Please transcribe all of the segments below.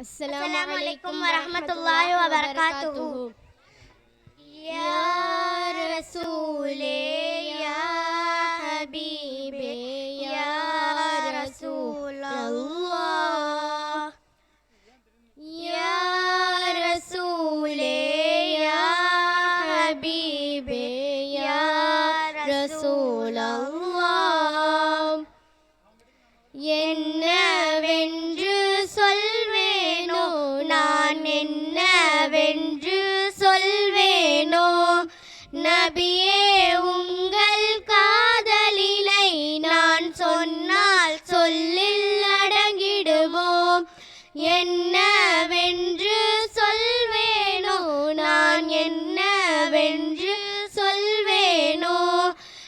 السلام عليكم ورحمة الله وبركاته يا رسولي يا حبيبي يا رسول الله يا رسولي يا حبيبي يا رسول الله நபியே உங்கள் காதலினை நான் சொன்னால் சொல்லில் அடங்கிடுவோம் என்னவென்று சொல்வேனோ? நான் என்னவென்று சொல்வேனோ?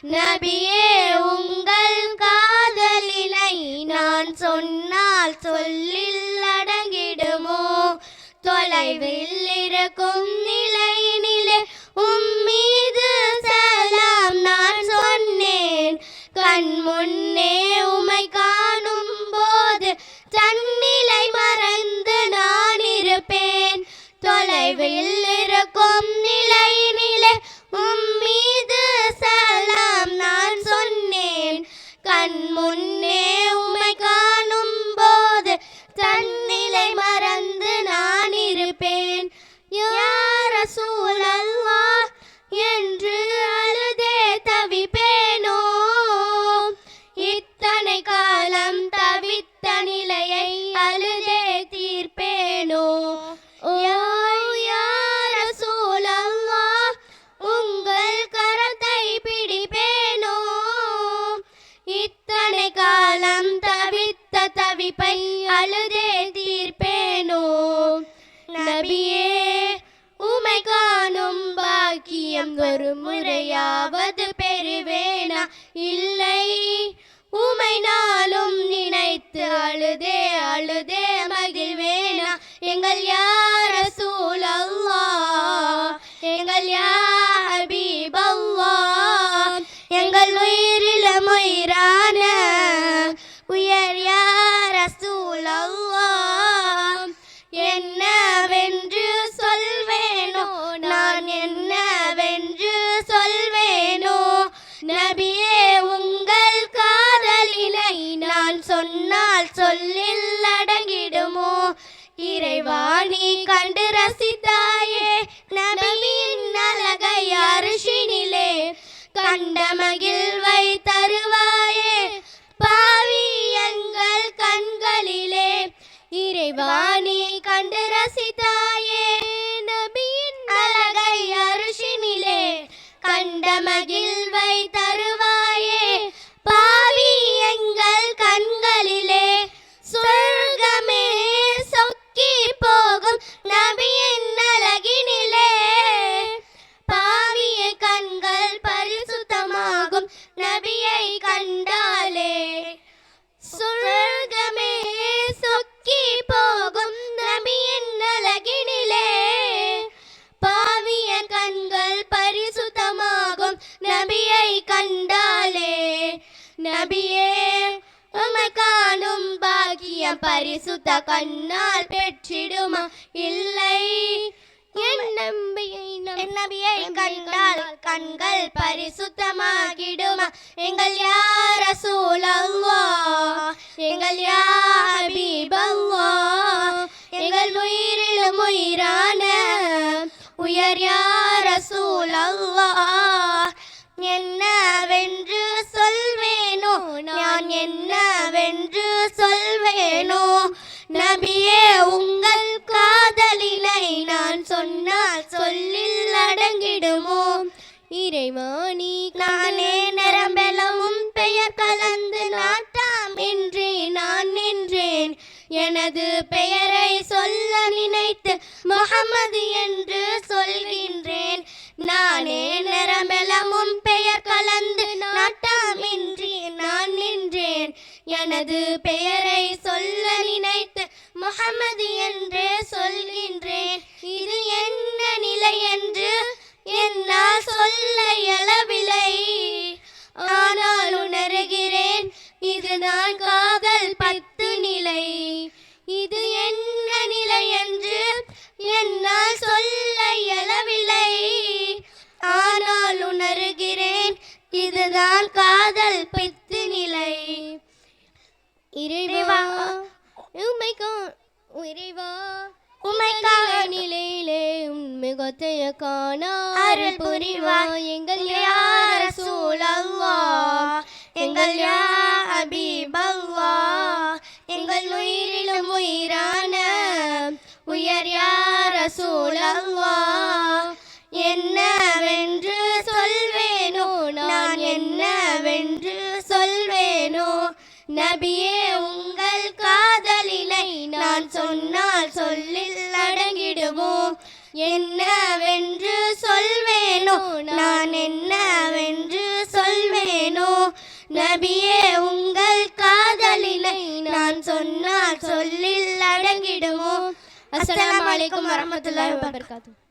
நபியே உங்கள் காதலினை நான் சொன்னால் சொல்லில் அடங்கிடுமோ? தொலைவில் இருக்கும் நிலை கண் பாக்கியம் ஒரு முறையாவது பெறுவேனா? இல்லை. உமை நாளும் நினைத்து அழுதே அழுதே மகிழ்வேனா? எங்கள் யார சூழல்லா எங்கள் யார் கண்டு ரசித்தாயே நபியின் அழகை அரிசினிலே கண்ட மகிழ்வை தருவாயே. பாவி எங்கள் கண்களிலே இறைவாணி கண்டு ரசித்தாய் கண்டாலே நபியே உமை காணும் பாக்கியம் பரிசுத்த கண்ணால் பெற்றிடுமா? இல்லை. நபியை கண்டால் கண்கள் பரிசுத்தமாகிடுமா? எங்கள் யார சூழல்லா எங்கள் யா ஹபீபல்லா எங்கள் உயிரிலும் உயிரான உயர் யார சூழல்லா என்னவென்று சொல்வேனோ? நான் என்னவென்று சொல்வேனோ? நபியே உங்கள் காதலினை நான் சொன்னால் சொல்லில் அடங்கிடுமோ? இறைவாணி நானே நிரம்பெலவும் பெயர் கலந்து நாட்டாம் என்றே நான் நின்றேன். எனது பெயரை சொல்ல நினைத்து முகமது என்று உனது பெயரை சொல்ல நினைத்து முகமது என்று சொல்கின்றேன். இது என்ன நிலை என்று என்னால் சொல்ல இயலவில்லை. ஆனால் உணர்கிறேன் இதுதான் காதல் பத்து நிலை. இது என்ன நிலை என்று என்னால் சொல்ல இயலவில்லை. ஆனால் உணர்கிறேன் இதுதான் காதல் பத்து இறைவா. உமைக்கும் இறைவா. உமைக்காக நிலையிலே உன் முகத்தைய காணா. புரிவா. எங்கள் யார சூழல்லா எங்கள் யா அபிபல்லா எங்கள் உயிரிலும் உயிரான உயர் யார சூழல்லா என்னவென்று சொல்வேனோ? நான் என்னவென்று நபியே உங்கள் காதலினை நான் சொன்னால் சொல்லில் அடங்கிடுவோம். என்னவென்று சொல்வேனோ நான் என்னவென்று சொல்வேனோ நபியே உங்கள் காதலினை நான் சொன்னால் சொல்லில் அடங்கிடுவோம். அஸ்லாம் அலைக்கும் வரமத்துல வபரகாத்துஹு.